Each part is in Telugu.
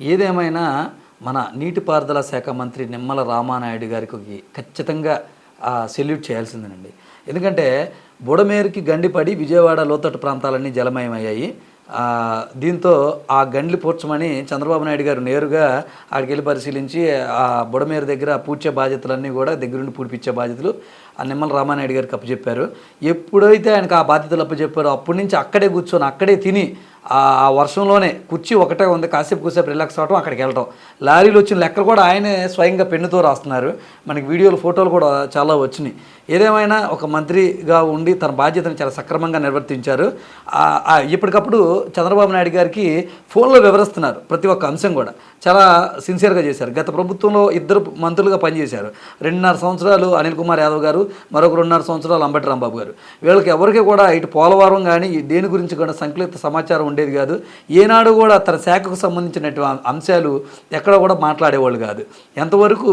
ఏదేమైనా మన నీటిపారుదల శాఖ మంత్రి నిమ్మల రామానాయుడు గారికి ఖచ్చితంగా సెల్యూట్ చేయాల్సిందేనండి. ఎందుకంటే బుడమేరుకి గండిపడి విజయవాడ లోతట్టు ప్రాంతాలన్నీ జలమయమయ్యాయి. దీంతో ఆ గండ్లు పూడ్చమని చంద్రబాబు నాయుడు గారు నేరుగా ఆడికి వెళ్ళి పరిశీలించి ఆ బుడమేరు దగ్గర పూడ్చే బాధ్యతలన్నీ కూడా దగ్గరుండి పూడిపించే బాధ్యతలు ఆ నిమ్మల రామానాయుడు గారికి అప్పచెప్పారు. ఎప్పుడైతే ఆయనకు ఆ బాధ్యతలు అప్పచెప్పారో అప్పటి నుంచి అక్కడే కూర్చొని అక్కడే తిని ఆ వర్షంలోనే కుర్చీ ఒకటే ఉంది కాసేపు కూసేపు రిలాక్స్ అవ్వటం అక్కడికి వెళ్ళటం. లారీలు వచ్చిన లెక్కలు కూడా ఆయనే స్వయంగా పెన్నుతో రాస్తున్నారు. మనకి వీడియోలు ఫోటోలు కూడా చాలా వచ్చినాయి. ఏదేమైనా ఒక మంత్రిగా ఉండి తన బాధ్యతను చాలా సక్రమంగా నిర్వర్తించారు. ఇప్పటికప్పుడు చంద్రబాబు నాయుడు గారికి ఫోన్లో వివరిస్తున్నారు ప్రతి ఒక్క అంశం కూడా. చాలా సిన్సియర్గా చేశారు. గత ప్రభుత్వంలో ఇద్దరు మంత్రులుగా పనిచేశారు. రెండున్నర సంవత్సరాలు అనిల్ కుమార్ యాదవ్ గారు మరొక రెండున్నర సంవత్సరాలు అంబటి రాంబాబు గారు. వీళ్ళకి ఎవరికి కూడా ఇటు పోలవరం కానీ దేని గురించి కూడా సంక్లిప్త సమాచారం ఉండేది కాదు. ఏనాడు కూడా తన శాఖకు సంబంధించినటువంటి అంశాలు ఎక్కడ కూడా మాట్లాడేవాళ్ళు కాదు. ఎంతవరకు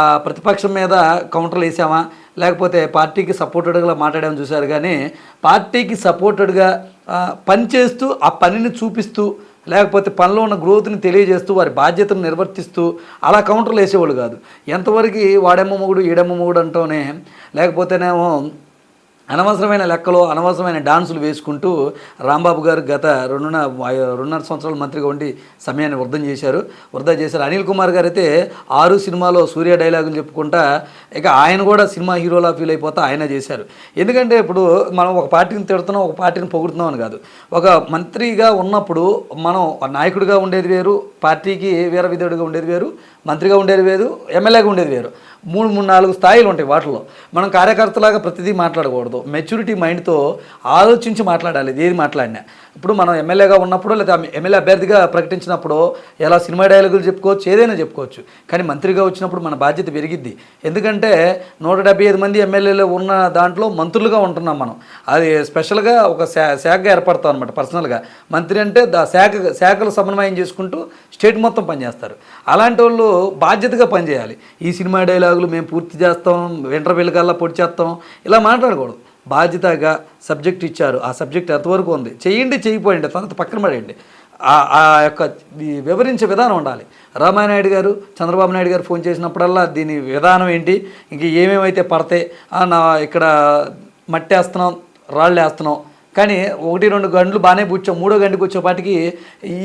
ఆ ప్రతిపక్షం మీద కౌంటర్లు వేసామా లేకపోతే పార్టీకి సపోర్టెడ్గా మాట్లాడామని చూశారు కానీ పార్టీకి సపోర్టెడ్గా పనిచేస్తూ ఆ పనిని చూపిస్తూ లేకపోతే పనిలో ఉన్న గ్రోత్ని తెలియజేస్తూ వారి బాధ్యతను నిర్వర్తిస్తూ అలా కౌంటర్లు వేసేవాళ్ళు కాదు. ఎంతవరకు వాడెమ్మ మొగుడు ఈడెమ్మ మొగుడు అంటూనే లేకపోతేనేమో అనవసరమైన లెక్కలో అనవసరమైన డాన్సులు వేసుకుంటూ రాంబాబు గారు గత రెండున్నర రెండున్నర సంవత్సరాల మంత్రిగా ఉండి సమయాన్ని వృద్ధం చేశారు. వృధా చేశారు. అనిల్ కుమార్ గారు అయితే ఆరు సినిమాలో సూర్య డైలాగులు చెప్పుకుంటా ఇక ఆయన కూడా సినిమా హీరోలా ఫీల్ అయిపోతా ఆయన చేశారు. ఎందుకంటే ఇప్పుడు మనం ఒక పార్టీని తిడుతున్నాం ఒక పార్టీని పొగుడుతున్నాం అని కాదు. ఒక మంత్రిగా ఉన్నప్పుడు మనం నాయకుడిగా ఉండేది వేరు పార్టీకి వీర విధుడిగా ఉండేది వేరు మంత్రిగా ఉండేది వేరు ఎమ్మెల్యేగా ఉండేది వేరు. మూడు మూడు నాలుగు స్థాయిలు ఉంటాయి వాటిలో. మనం కార్యకర్తలాగా ప్రతిదీ మాట్లాడకూడదు. మెచ్యూరిటీ మైండ్తో ఆలోచించి మాట్లాడాలి ఏది మాట్లాడినా. ఇప్పుడు మనం ఎమ్మెల్యేగా ఉన్నప్పుడు లేదా ఎమ్మెల్యే అభ్యర్థిగా ప్రకటించినప్పుడు ఎలా సినిమా డైలాగులు చెప్పుకోవచ్చు ఏదైనా చెప్పుకోవచ్చు. కానీ మంత్రిగా వచ్చినప్పుడు మన బాధ్యత పెరిగిద్ది. ఎందుకంటే నూట డెబ్బై ఐదు మంది ఎమ్మెల్యేలు ఉన్న దాంట్లో మంత్రులుగా ఉంటున్నాం మనం. అది స్పెషల్గా ఒక శా శాఖగా ఏర్పడతాం అనమాట పర్సనల్గా. మంత్రి అంటే దా శాఖ శాఖలు సమన్వయం చేసుకుంటూ స్టేట్ మొత్తం పనిచేస్తారు. అలాంటి వాళ్ళు బాధ్యతగా పనిచేయాలి. ఈ సినిమా డైలాగులు మేము పూర్తి చేస్తాం వింటర్ కల్లా పొడి చేస్తాం ఇలా మాట్లాడకూడదు. బాధ్యతగా సబ్జెక్ట్ ఇచ్చారు. ఆ సబ్జెక్ట్ ఎంతవరకు ఉంది? చేయండి చేయిపోయండి తర్వాత పక్కన పడేయండి. ఆ- యొక్క వివరించే విధానం ఉండాలి. రామానాయుడు గారు చంద్రబాబు నాయుడు గారు ఫోన్ చేసినప్పుడల్లా దీని విధానం ఏంటి? ఇంక ఏమేమైతే పడతాయి? నా ఇక్కడ మట్టి వేస్తున్నాం రాళ్ళు వేస్తున్నాం కానీ ఒకటి రెండు గంటలు బాగానే కూర్చో మూడో గంటకి వచ్చేపాటికి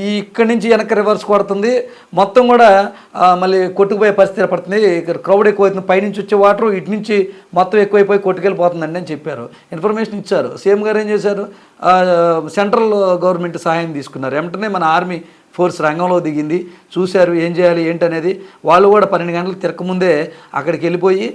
ఈ ఇక్కడి నుంచి వెనక రివర్స్ కొడుతుంది. మొత్తం కూడా మళ్ళీ కొట్టుకుపోయే పరిస్థితి ఏర్పడుతుంది. ఇక్కడ క్రౌడ్ ఎక్కువైతుంది. పైనుంచి వచ్చే వాటర్ ఇటు నుంచి మొత్తం ఎక్కువైపోయి కొట్టుకెళ్ళిపోతుందండి అని చెప్పారు. ఇన్ఫర్మేషన్ ఇచ్చారు. సీఎం గారు ఏం చేశారు? సెంట్రల్ గవర్నమెంట్ సహాయం తీసుకున్నారు. వెంటనే మన ఆర్మీ ఫోర్స్ రంగంలో దిగింది. చూశారు ఏం చేయాలి ఏంటనేది. వాళ్ళు కూడా పన్నెండు గంటలకు తిరకముందే అక్కడికి వెళ్ళిపోయి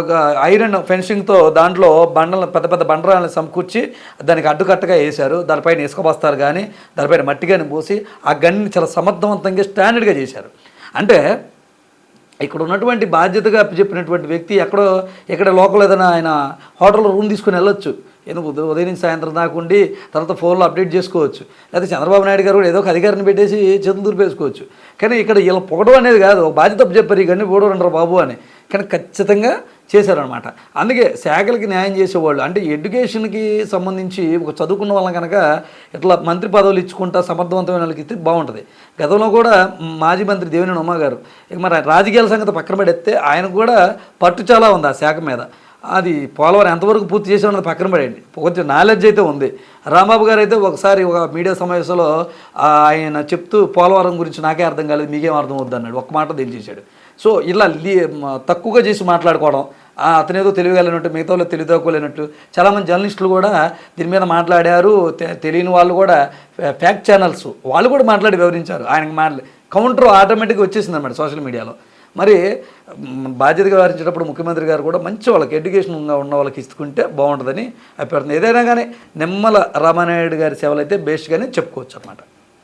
ఒక ఐరన్ ఫెన్సింగ్తో దాంట్లో బండలు పెద్ద పెద్ద బండరాలను సమకూర్చి దానికి అడ్డుకట్టగా వేశారు. దానిపైన ఇసుక బస్తాలు కానీ దానిపైన మట్టి కానీ పోసి ఆ గన్ని చాలా సమర్థవంతంగా స్టాండర్డ్గా చేశారు. అంటే ఇక్కడ ఉన్నటువంటి బాధ్యతగా చెప్పినటువంటి వ్యక్తి ఎక్కడో ఇక్కడ లోకల్ ఏదైనా ఆయన హోటల్లో రూమ్ తీసుకుని వెళ్ళొచ్చు. ఎందుకు ఉదయం ఉదయం నుంచి సాయంత్రం దాకా ఉండి తర్వాత ఫోన్లో అప్డేట్ చేసుకోవచ్చు. లేకపోతే చంద్రబాబు నాయుడు గారు కూడా ఏదో ఒక అధికారిని పెట్టేసి చేతులు దులిపేసుకోవచ్చు. కానీ ఇక్కడ ఇలా పొగడం అనేది కాదు. ఒక బాధ్యత చెప్పారు ఈ గన్ని పోవడం బాబు అని. కానీ ఖచ్చితంగా చేశారనమాట అందుకే శాఖలకి న్యాయం చేసేవాళ్ళు అంటే ఎడ్యుకేషన్కి సంబంధించి ఒక చదువుకున్న వాళ్ళని కనుక ఇట్లా మంత్రి పదవులు ఇచ్చుకుంటా సమర్థవంతమైన వాళ్ళకి ఇస్తే బాగుంటుంది. గతంలో కూడా మాజీ మంత్రి దేవినేని ఉమా గారు ఇక మరి రాజకీయాల సంగతి పక్కన పడేస్తే ఆయనకు కూడా పట్టు చాలా ఉంది ఆ శాఖ మీద. అది పోలవరం ఎంతవరకు పూర్తి చేసామన్నది పక్కన పడేయండి. కొంచెం నాలెడ్జ్ అయితే ఉంది. రాంబాబు గారు అయితే ఒకసారి ఒక మీడియా సమావేశంలో ఆయన చెప్తూ పోలవరం గురించి నాకే అర్థం కాలేదు మీకేం అర్థం అవుద్ది అన్నాడు. ఒక మాట తెలియజేశాడు. సో ఇలా లీ- తక్కువగా చేసి మాట్లాడుకోవడం ఆ, అతనేదో తెలియగలిగినట్టు మిగతా వాళ్ళు తెలివి చాలామంది జర్నలిస్టులు కూడా దీని మీద మాట్లాడారు. తె- తెలియని వాళ్ళు కూడా ఫ్యాక్ట్ ఛానల్స్ వాళ్ళు కూడా మాట్లాడి వివరించారు. ఆయనకి మాట్లా కౌంటర్ ఆటోమేటిక్గా వచ్చేసింది అనమాట సోషల్ మీడియాలో. మరి మ్, బాధ్యతగా వ్యవహరించేటప్పుడు ముఖ్యమంత్రి గారు కూడా మంచి వాళ్ళకి ఎడ్యుకేషన్గా ఉన్న వాళ్ళకి ఇస్తుకుంటే బాగుంటుందని అభ్యర్థన ఏదైనా కానీ నిమ్మల రామానాయుడు గారి సేవలు అయితే బెస్ట్గానే చెప్పుకోవచ్చు అనమాట